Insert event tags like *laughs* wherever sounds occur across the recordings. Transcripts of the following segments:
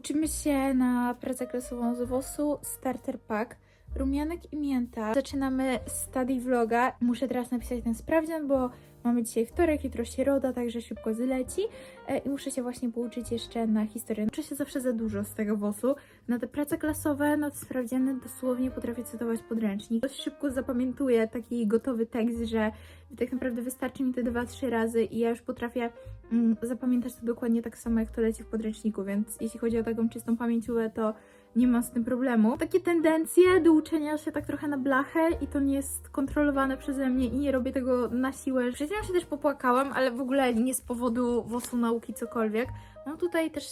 Uczymy się na pracę klasową z WOS-u Starter Pack. Rumianek i mięta. Zaczynamy study vloga. Muszę teraz napisać ten sprawdzian, bo mamy dzisiaj wtorek, jutro środa, także szybko zleci. E, I muszę się właśnie pouczyć jeszcze na historię. Uczę się zawsze za dużo z tego WOS-u. Na te prace klasowe, na te sprawdziany dosłownie potrafię cytować podręcznik. Dość szybko zapamiętuję taki gotowy tekst, że tak naprawdę wystarczy mi te dwa, trzy razy i ja już potrafię mm, zapamiętać to dokładnie tak samo, jak to leci w podręczniku, więc jeśli chodzi o taką czystą pamięciówę, to nie mam z tym problemu. Takie tendencje do uczenia się tak trochę na blachę i to nie jest kontrolowane przeze mnie i nie robię tego na siłę. Przed chwilą się też popłakałam, ale w ogóle nie z powodu WOS-u nauki cokolwiek. Mam tutaj też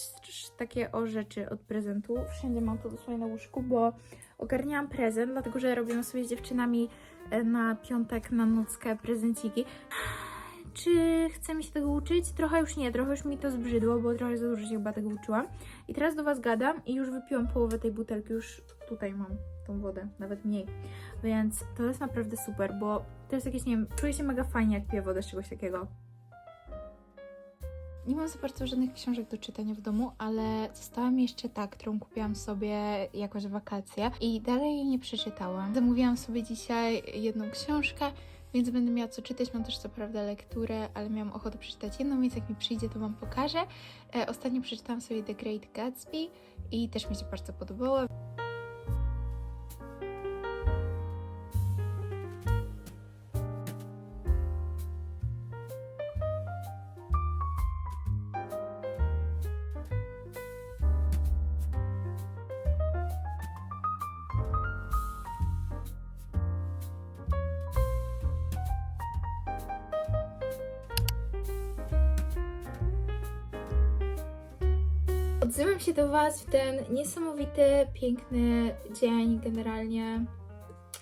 takie o rzeczy od prezentu. Wszędzie mam to dosłownie na łóżku, bo ogarniałam prezent, dlatego że robiłam sobie z dziewczynami e, na piątek na nockę prezenciki. Czy chcę mi się tego uczyć? Trochę już nie, trochę już mi to zbrzydło, bo trochę za dużo się chyba tego uczyłam. I teraz do Was gadam i już wypiłam połowę tej butelki, już tutaj mam tą wodę, nawet mniej. Więc to jest naprawdę super, bo to jest jakieś, nie wiem, czuję się mega fajnie, jak piję wodę z czegoś takiego. Nie mam za bardzo żadnych książek do czytania w domu, ale została mi jeszcze ta, którą kupiłam sobie jakoś w wakacje i dalej jej nie przeczytałam. Zamówiłam sobie dzisiaj jedną książkę, więc będę miała co czytać. Mam też co prawda lekturę, ale miałam ochotę przeczytać jedną, więc jak mi przyjdzie, to Wam pokażę. E, ostatnio przeczytałam sobie The Great Gatsby i też mi się bardzo podobało. Odzywam się do Was w ten niesamowity, piękny dzień, generalnie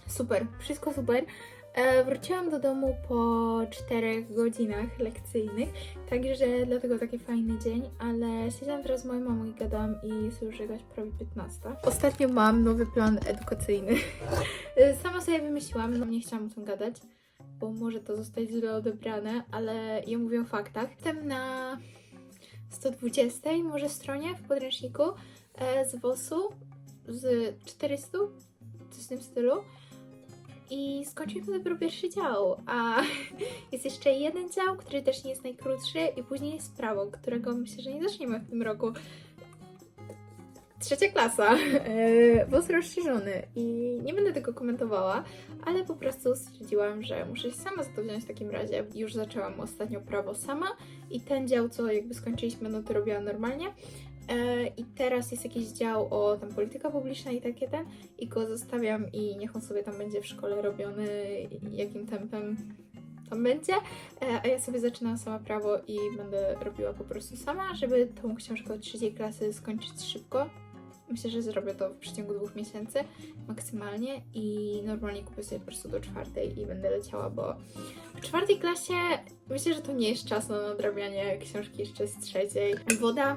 super, wszystko super. E, wróciłam do domu po 4 godzinach lekcyjnych, także dlatego taki fajny dzień, ale siedziałam teraz z moją mamą i gadałam i już jakaś prawie 15. Ostatnio mam nowy plan edukacyjny. *laughs* Sama sobie wymyśliłam, no nie chciałam o tym gadać, bo może to zostać źle odebrane, ale ja mówię o faktach. Jestem na 120 może stronie w podręczniku e, z WOS-u z 400, coś w tym stylu. I skończyliśmy dopiero pierwszy dział, a *laughs* jest jeszcze jeden dział, który też nie jest najkrótszy i później jest prawo, którego myślę, że nie zaczniemy w tym roku. Trzecia klasa, *laughs* e, WOS rozszerzony i nie będę tego komentowała, ale po prostu stwierdziłam, że muszę się sama za to wziąć w takim razie. Już zaczęłam ostatnio prawo sama i ten dział, co jakby skończyliśmy, no to robiłam normalnie. E, I teraz jest jakiś dział o tam polityka publiczna i takie ten i go zostawiam i niech on sobie tam będzie w szkole robiony, jakim tempem tam będzie, e, a ja sobie zaczynam sama prawo i będę robiła po prostu sama, żeby tą książkę od trzeciej klasy skończyć szybko. Myślę, że zrobię to w przeciągu dwóch miesięcy maksymalnie i normalnie kupię sobie po prostu do czwartej i będę leciała, bo w czwartej klasie myślę, że to nie jest czas na nadrabianie książki jeszcze z trzeciej. Woda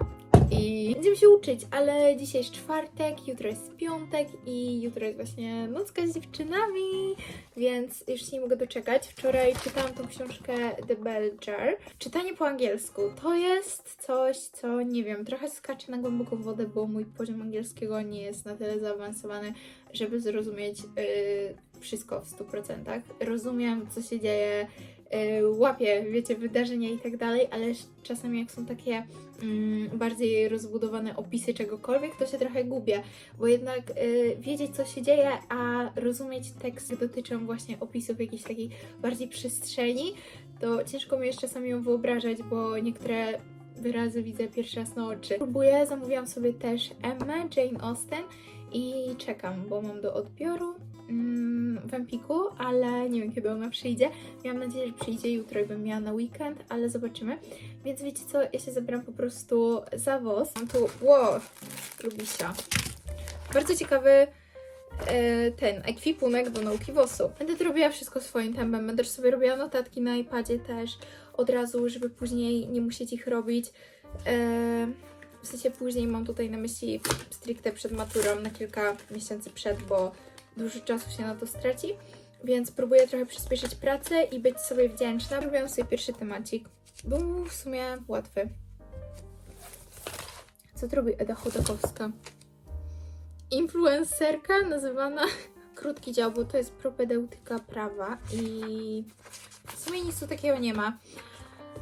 i będziemy się uczyć, ale dzisiaj jest czwartek, jutro jest piątek i jutro jest właśnie nocka z dziewczynami, więc już się nie mogę doczekać. Wczoraj czytałam tą książkę The Bell Jar. Czytanie po angielsku to jest coś, co nie wiem, trochę skacze na głęboką wodę, bo mój poziom angielskiego nie jest na tyle zaawansowany, żeby zrozumieć yy, wszystko w 100%. Rozumiem, co się dzieje, yy, łapię, wiecie, wydarzenia i tak dalej, ale czasami jak są takie mm, bardziej rozbudowane opisy czegokolwiek, to się trochę gubię, bo jednak y, wiedzieć, co się dzieje, a rozumieć teksty dotyczą właśnie opisów jakiejś takiej bardziej przestrzeni, to ciężko mi jest czasami ją wyobrażać, bo niektóre wyrazy widzę pierwszy raz na oczy. Próbuję, zamówiłam sobie też Emmę, Jane Austen i czekam, bo mam do odbioru mm, w Empiku, ale nie wiem kiedy ona przyjdzie. Miałam nadzieję, że przyjdzie jutro i bym miała na weekend, ale zobaczymy. Więc wiecie co, ja się zabieram po prostu za WOS. Mam tu, wow, lubisia. Bardzo ciekawy e, ten ekwipunek do nauki WOS-u. Będę to robiła wszystko swoim tempem, będę też sobie robiła notatki na iPadzie też od razu, żeby później nie musieć ich robić. E, w sensie później mam tutaj na myśli stricte przed maturą, na kilka miesięcy przed, bo dużo czasu się na to straci. Więc próbuję trochę przyspieszyć pracę i być sobie wdzięczna. Robiłam sobie pierwszy temacik. Był w sumie łatwy. Co to robi Eda Chodakowska? Influencerka nazywana *laughs* Krótki Dział, bo to jest propedeutyka prawa i w sumie nic tu takiego nie ma.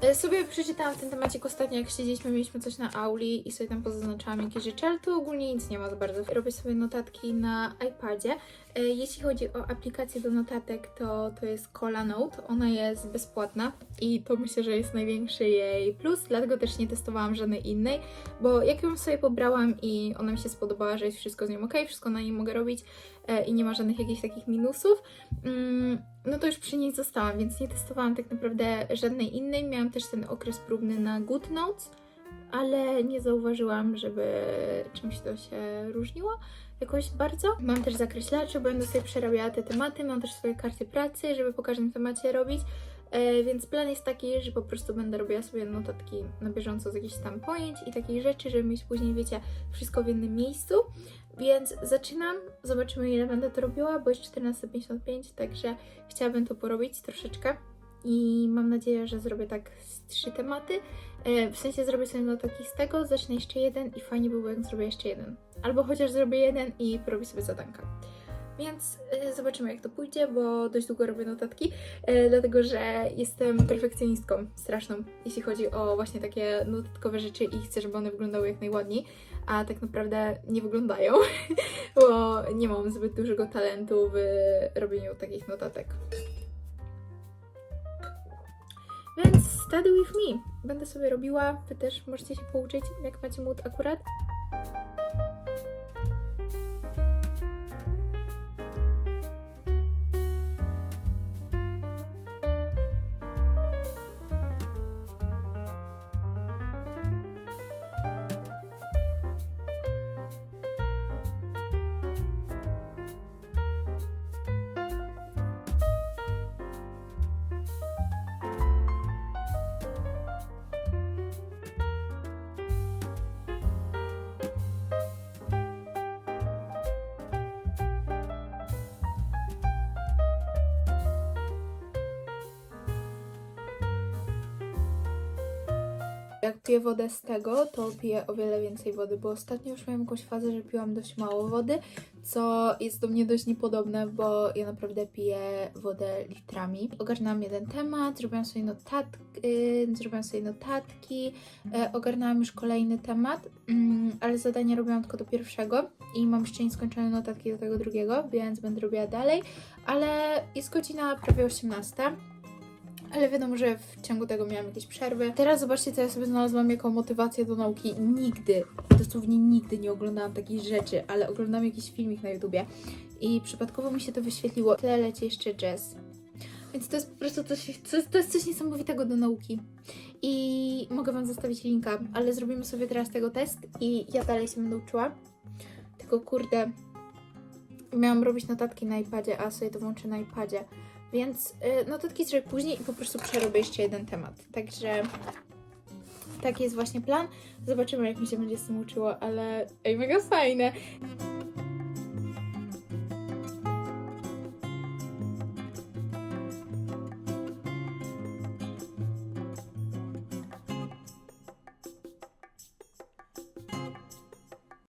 E, Sobie przeczytałam ten temacik ostatnio, jak siedzieliśmy, mieliśmy coś na auli i sobie tam pozaznaczałam jakieś rzeczy, ale tu ogólnie nic nie ma za bardzo. Robię sobie notatki na iPadzie. E, Jeśli chodzi o aplikację do notatek, to to jest Cola Note. Ona jest bezpłatna i to myślę, że jest największy jej plus, dlatego też nie testowałam żadnej innej, bo jak ją sobie pobrałam i ona mi się spodobała, że jest wszystko z nią ok, wszystko na niej mogę robić e, i nie ma żadnych jakichś takich minusów, mm, no to już przy niej zostałam, więc nie testowałam tak naprawdę żadnej innej. Miałam też ten okres próbny na GoodNotes, ale nie zauważyłam, żeby czymś to się różniło jakoś bardzo. Mam też zakreślacze, będę sobie przerabiała te tematy, mam też swoje karty pracy, żeby po każdym temacie robić. E, więc plan jest taki, że po prostu będę robiła sobie notatki na bieżąco z jakichś tam pojęć i takich rzeczy, żeby mieć później, wiecie, wszystko w jednym miejscu. Więc zaczynam, zobaczymy ile będę to robiła, bo jest 14.55, także chciałabym to porobić troszeczkę. I mam nadzieję, że zrobię tak z trzy tematy. E, W sensie zrobię sobie notatki z tego, zacznę jeszcze jeden i fajnie by było, jak zrobię jeszcze jeden. Albo chociaż zrobię jeden i porobię sobie zadanka. Więc e, zobaczymy, jak to pójdzie, bo dość długo robię notatki, e, dlatego że jestem perfekcjonistką straszną, jeśli chodzi o właśnie takie notatkowe rzeczy i chcę, żeby one wyglądały jak najładniej, a tak naprawdę nie wyglądają, *laughs* bo nie mam zbyt dużego talentu w robieniu takich notatek. Więc study with me. Będę sobie robiła, wy też możecie się pouczyć, jak macie mód akurat. Jak piję wodę z tego, to piję o wiele więcej wody, bo ostatnio już miałam jakąś fazę, że piłam dość mało wody, co jest do mnie dość niepodobne, bo ja naprawdę piję wodę litrami. Ogarnęłam jeden temat, zrobiłam sobie notatki, zrobiłam sobie notatki, e, ogarnęłam już kolejny temat, mm, ale zadania robiłam tylko do pierwszego i mam jeszcze nieskończone notatki do tego drugiego, więc będę robiła dalej, ale jest godzina prawie 18. Ale wiadomo, że w ciągu tego miałam jakieś przerwy. Teraz zobaczcie, co ja sobie znalazłam jako motywację do nauki. Nigdy, dosłownie nigdy nie oglądałam takich rzeczy, ale oglądam jakiś filmik na YouTubie i przypadkowo mi się to wyświetliło. Tyle leci jeszcze jazz. Więc to jest po prostu coś, to jest coś niesamowitego do nauki. I mogę Wam zostawić linka, ale zrobimy sobie teraz tego test i ja dalej się będę uczyła. Tylko kurde, miałam robić notatki na iPadzie, a sobie to włączę na iPadzie. Więc y, notatki zrobię później i po prostu przerobię jeszcze jeden temat. Także taki jest właśnie plan. Zobaczymy, jak mi się będzie z tym uczyło, ale ej, mega fajne.